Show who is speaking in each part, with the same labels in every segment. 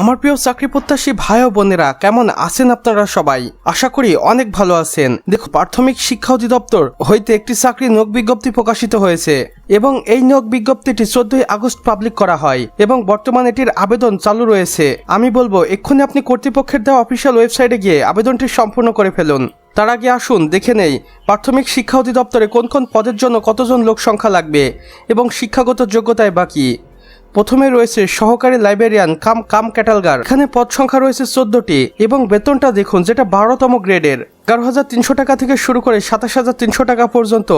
Speaker 1: আমার প্রিয় চাকরি প্রত্যাশী ভাই ও বোনেরা, কেমন আছেন আপনারা সবাই? আশা করি অনেক ভালো আছেন। দেখো প্রাথমিক শিক্ষা অধিদপ্তর হইতে একটি চাকরি নিয়োগ বিজ্ঞপ্তি প্রকাশিত হয়েছে এবং এই নিয়োগ বিজ্ঞপ্তিটি চোদ্দই আগস্ট পাবলিক করা হয় এবং বর্তমানে এটির আবেদন চালু রয়েছে। আমি বলব, এক্ষুনি আপনি কর্তৃপক্ষের দেওয়া অফিসিয়াল ওয়েবসাইটে গিয়ে আবেদনটি সম্পূর্ণ করে ফেলুন। তার আগে আসুন, দেখে নেই, প্রাথমিক শিক্ষা অধিদপ্তরে কোন কোন পদের জন্য কতজন লোক সংখ্যা লাগবে এবং শিক্ষাগত যোগ্যতায় বাকি? প্রথমে রয়েছে সহকারী লাইব্রেরিয়ান কাম কাম ক্যাটালগার। এখানে পদ সংখ্যা রয়েছে চোদ্দটি এবং বেতনটা দেখুন যেটা বারোতম গ্রেডের। এগারো হাজার তিনশো টাকা থেকে শুরু করে সাতাশ হাজার তিনশো টাকা পর্যন্ত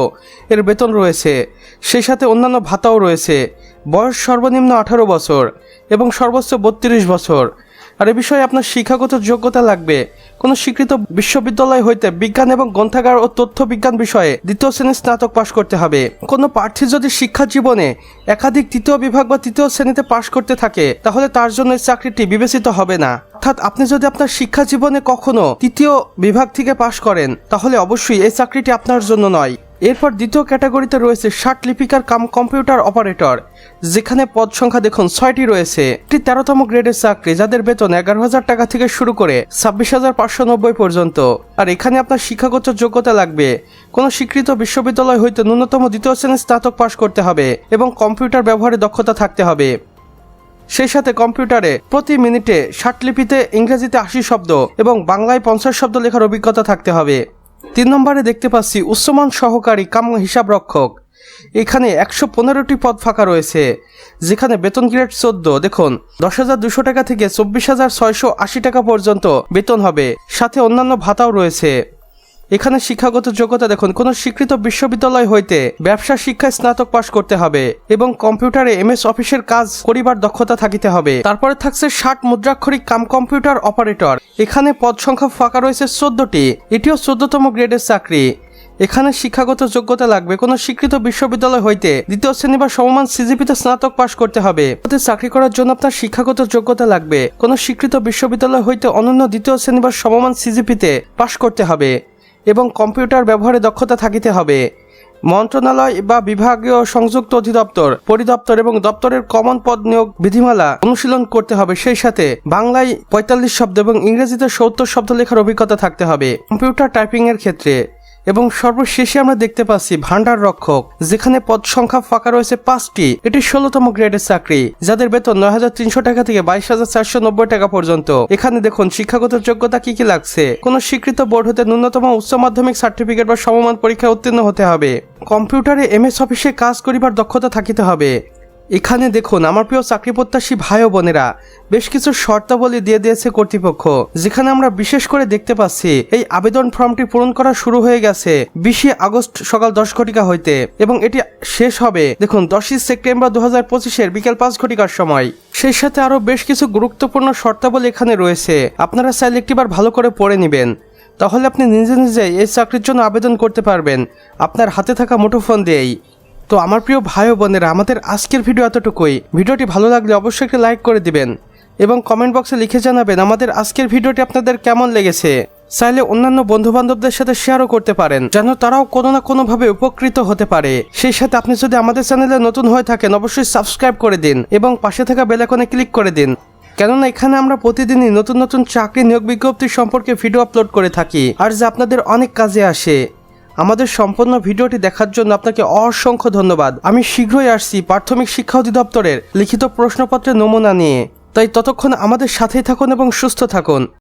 Speaker 1: এর বেতন রয়েছে। সেই সাথে অন্যান্য ভাতাও রয়েছে। বয়স সর্বনিম্ন আঠারো বছর এবং সর্বোচ্চ বত্রিশ বছর। আর এ বিষয়ে আপনার শিক্ষাগত যোগ্যতা লাগবে। কোনো স্বীকৃত বিশ্ববিদ্যালয় হইতে বিজ্ঞান এবং গ্রন্থাগার ও তথ্য বিজ্ঞান বিষয়ে দ্বিতীয় শ্রেণির স্নাতক পাশ করতে হবে। কোনো প্রার্থী যদি শিক্ষা জীবনে একাধিক তৃতীয় বিভাগ বা তৃতীয় শ্রেণীতে পাশ করতে থাকে, তাহলে তার জন্য এই চাকরিটি বিবেচিত হবে না। অর্থাৎ আপনি যদি আপনার শিক্ষা জীবনে কখনো তৃতীয় বিভাগ থেকে পাশ করেন, তাহলে অবশ্যই এই চাকরিটি আপনার জন্য নয়। এরপর দ্বিতীয় ক্যাটাগরিতে রয়েছে ষাট লিপিকার কাম কম্পিউটার অপারেটর, যেখানে পদ সংখ্যা দেখুন ছয়টি রয়েছে। একটি তেরোতম গ্রেডের চাকরি, যাদের বেতন এগারো হাজার টাকা থেকে শুরু করে ছাব্বিশ হাজার পাঁচশো নব্বই পর্যন্ত। আর এখানে আপনার শিক্ষাগত যোগ্যতা লাগবে। কোনো স্বীকৃত বিশ্ববিদ্যালয় হইতে ন্যূনতম দ্বিতীয় শ্রেণির স্নাতক পাশ করতে হবে এবং কম্পিউটার ব্যবহারে দক্ষতা থাকতে হবে। সেই সাথে কম্পিউটারে প্রতি মিনিটে ষাট লিপিতে ইংরেজিতে আশি শব্দ এবং বাংলায় পঞ্চাশ শব্দ লেখার অভিজ্ঞতা থাকতে হবে। তিন নম্বরে দেখতে পাচ্ছি উচ্চমান সহকারী কাম হিসাবরক্ষক এখানে একশো পনেরোটি পদ ফাঁকা রয়েছে, যেখানে বেতন গ্রেড চোদ্দ। দেখুন, দশ হাজার দুশো টাকা থেকে চব্বিশ হাজার ছয়শো আশি টাকা পর্যন্ত বেতন হবে। সাথে অন্যান্য ভাতাও রয়েছে। এখানে শিক্ষাগত যোগ্যতা দেখুন, কোনো স্বীকৃত বিশ্ববিদ্যালয় হইতে ব্যবসা শিক্ষায় স্নাতক পাশ করতে হবে এবং কম্পিউটারে এমএস অফিসের কাজ করিবার দক্ষতা থাকিতে হবে। তারপরে থাকছে ষাট মুদ্রাক্ষরিক কাম কম্পিউটার অপারেটর। এখানে পদ সংখ্যা ফাঁকা রয়েছে চোদ্দটি। এটিও চোদ্দতম গ্রেডের চাকরি। এখানে শিক্ষাগত যোগ্যতা লাগবে, কোনো স্বীকৃত বিশ্ববিদ্যালয় হইতে দ্বিতীয় শ্রেণি বা সমমান সিজিপিতে স্নাতক পাশ করতে হবে। চাকরি করার জন্য আপনার শিক্ষাগত যোগ্যতা লাগবে। কোনো স্বীকৃত বিশ্ববিদ্যালয় হইতে অনন্য দ্বিতীয় শ্রেণি বা সমমান সিজিপিতে পাশ করতে হবে। এবং কম্পিউটার ব্যবহারে দক্ষতা থাকিতে হবে। মন্ত্রণালয় বা বিভাগীয় সংযুক্ত অধিদপ্তর, পরিদপ্তর এবং দপ্তরের কমন পদ নিয়োগ বিধিমালা অনুশীলন করতে হবে। সেই সাথে বাংলায় পঁয়তাল্লিশ শব্দ এবং ইংরেজিতে সত্তর শব্দ লেখার অভিজ্ঞতা থাকতে হবে। কম্পিউটার টাইপিং এর ক্ষেত্রে এবং সর্বশেষে আমরা দেখতে পাচ্ছি ভান্ডার রক্ষক, যেখানে পদ সংখ্যা ফাঁকা রয়েছে পাঁচটি। এটি ষোলতম গ্রেডের চাকরি, যাদের বেতন নয় হাজার তিনশো টাকা থেকে বাইশ হাজার চারশো নব্বই টাকা পর্যন্ত। এখানে দেখুন, শিক্ষাগত যোগ্যতা কি কি লাগছে? কোন স্বীকৃত বোর্ড হতে ন্যূনতম উচ্চ মাধ্যমিক সার্টিফিকেট বা সমমান পরীক্ষায় উত্তীর্ণ হতে হবে। কম্পিউটারে এম এস অফিসে কাজ করিবার দক্ষতা থাকিতে হবে। এখানে দেখুন, আমার প্রিয় চাকরি প্রত্যাশী ভাই ও বোনেরা, বেশ কিছু শর্তাবলী দিয়ে দিয়েছে কর্তৃপক্ষ, যেখানে আমরা বিশেষ করে দেখতে পাচ্ছি, এই আবেদন ফর্মটি পূরণ করা শুরু হয়ে গেছে বিশে আগস্ট সকাল দশ ঘটিকা হইতে, এবং এটি শেষ হবে, দেখুন, দশই সেপ্টেম্বর দু হাজার পঁচিশের বিকেল পাঁচ ঘটিকার সময়। সেই সাথে আরও বেশ কিছু গুরুত্বপূর্ণ শর্তাবলী এখানে রয়েছে, আপনারা চাইলে একটিবার ভালো করে পড়ে নেবেন। তাহলে আপনি নিজে নিজেই এই চাকরির জন্য আবেদন করতে পারবেন, আপনার হাতে থাকা মুঠোফোন দিয়েই। তো আমার প্রিয় ভাই ও বোনেরা, আমাদের আজকের ভিডিও এতটুকুই। ভিডিওটি ভালো লাগলে অবশ্যই একটি লাইক করে দিবেন এবং কমেন্ট বক্সে লিখে জানাবেন আমাদের আজকের ভিডিওটি আপনাদের কেমন লেগেছে। চাইলে অন্যান্য বন্ধু বান্ধবদের সাথে শেয়ারও করতে পারেন, যেন তারাও কোনো না কোনোভাবে উপকৃত হতে পারে। সেই সাথে আপনি যদি আমাদের চ্যানেলে নতুন হয়ে থাকেন, অবশ্যই সাবস্ক্রাইব করে দিন এবং পাশে থাকা বেলাকনে ক্লিক করে দিন। কেননা এখানে আমরা প্রতিদিনই নতুন নতুন চাকরি নিয়োগ বিজ্ঞপ্তি সম্পর্কে ভিডিও আপলোড করে থাকি, আর যা আপনাদের অনেক কাজে আসে। আমাদের সম্পূর্ণ ভিডিওটি দেখার জন্য আপনাকে অসংখ্য ধন্যবাদ। আমি শীঘ্রই আসছি প্রাথমিক শিক্ষা অধিদপ্তরের লিখিত প্রশ্নপত্রের নমুনা নিয়ে। তাই ততক্ষণ আমাদের সাথেই থাকুন এবং সুস্থ থাকুন।